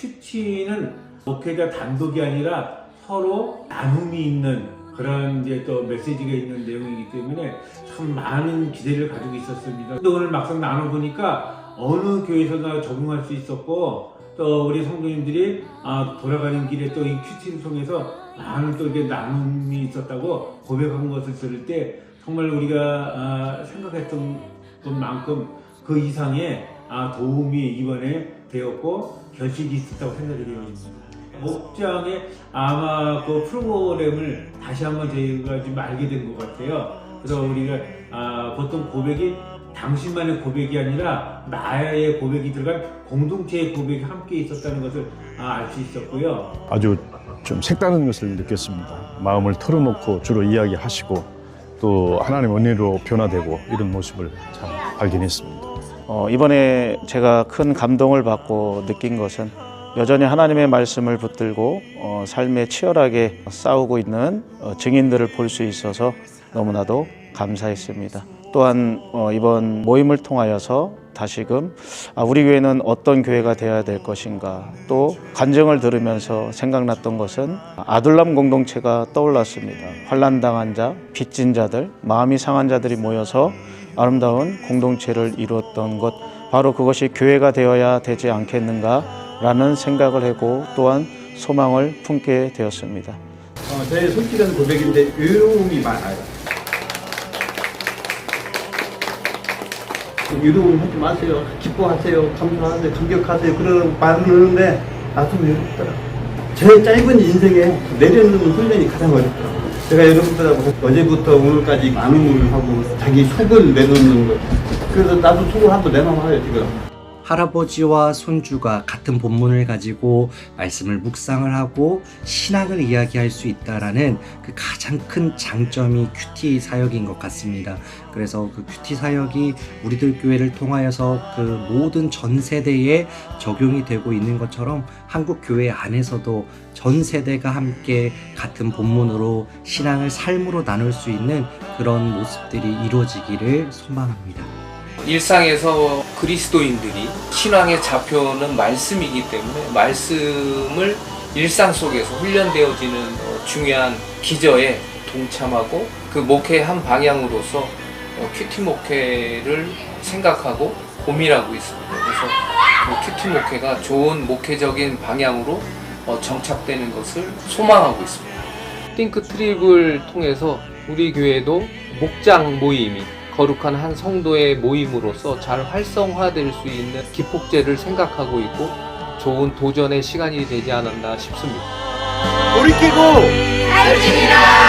큐티는 목회자 단독이 아니라 서로 나눔이 있는 그런 이제 또 메시지가 있는 내용이기 때문에 참 많은 기대를 가지고 있었습니다. 근데 오늘 막상 나눠보니까 어느 교회에서나 적용할 수 있었고 또 우리 성도님들이 아, 돌아가는 길에 또 이 큐티를 통해서 많은 또 이게 나눔이 있었다고 고백한 것을 들을 때 정말 우리가 아, 생각했던 것만큼 그 이상의 아, 도움이 이번에 되었고 결실이 있었다고 생각이 되어집니다. 목장에 아마 그 프로그램을 다시 한번 저희가 좀 알게 된 것 같아요. 그래서 우리가 아, 보통 고백이 당신만의 고백이 아니라 나의 고백이 들어간 공동체의 고백이 함께 있었다는 것을 아, 알 수 있었고요. 아주 좀 색다른 것을 느꼈습니다. 마음을 털어놓고 주로 이야기하시고 또 하나님 은혜로 변화되고 이런 모습을 참 발견했습니다. 어, 이번에 제가 큰 감동을 받고 느낀 것은 여전히 하나님의 말씀을 붙들고 어, 삶에 치열하게 싸우고 있는 어, 증인들을 볼 수 있어서 너무나도 감사했습니다. 또한 어, 이번 모임을 통하여서 다시금 아, 우리 교회는 어떤 교회가 되어야 될 것인가 또 간증을 들으면서 생각났던 것은 아둘람 공동체가 떠올랐습니다. 환란당한 자, 빚진 자들, 마음이 상한 자들이 모여서 아름다운 공동체를 이루었던 것 바로 그것이 교회가 되어야 되지 않겠는가라는 생각을 하고 또한 소망을 품게 되었습니다. 어, 제 솔직한 고백인데 외로움이 많아요. 외로움 하지 마세요. 기뻐하세요. 감사하세요. 감격하세요. 그런 말을 하는데 나도 외롭더라고요. 제 짧은 인생에 내려놓는 훈련이 가장 어렵더라고요. 제가 여러분들하고 어제부터 오늘까지 나눔을 하고 자기 속을 내놓는 거. 그래서 나도 속을 한번 내놔봐요, 지금. 할아버지와 손주가 같은 본문을 가지고 말씀을 묵상을 하고 신학을 이야기할 수 있다라는 그 가장 큰 장점이 큐티 사역인 것 같습니다. 그래서 그 큐티 사역이 우리들 교회를 통하여서 그 모든 전 세대에 적용이 되고 있는 것처럼 한국 교회 안에서도 전 세대가 함께 같은 본문으로 신앙을 삶으로 나눌 수 있는 그런 모습들이 이루어지기를 소망합니다. 일상에서 그리스도인들이 신앙의 좌표는 말씀이기 때문에 말씀을 일상 속에서 훈련되어지는 어, 중요한 기저에 동참하고 그 목회 한 방향으로서 어, 큐티 목회를 생각하고 고민하고 있습니다. 그래서 그 큐티 목회가 좋은 목회적인 방향으로 어, 정착되는 것을 소망하고 있습니다. 띵크 트립을 통해서 우리 교회도 목장 모임이 거룩한 한 성도의 모임으로서 잘 활성화될 수 있는 기폭제를 생각하고 있고 좋은 도전의 시간이 되지 않았나 싶습니다. 우리 끼고 알지니라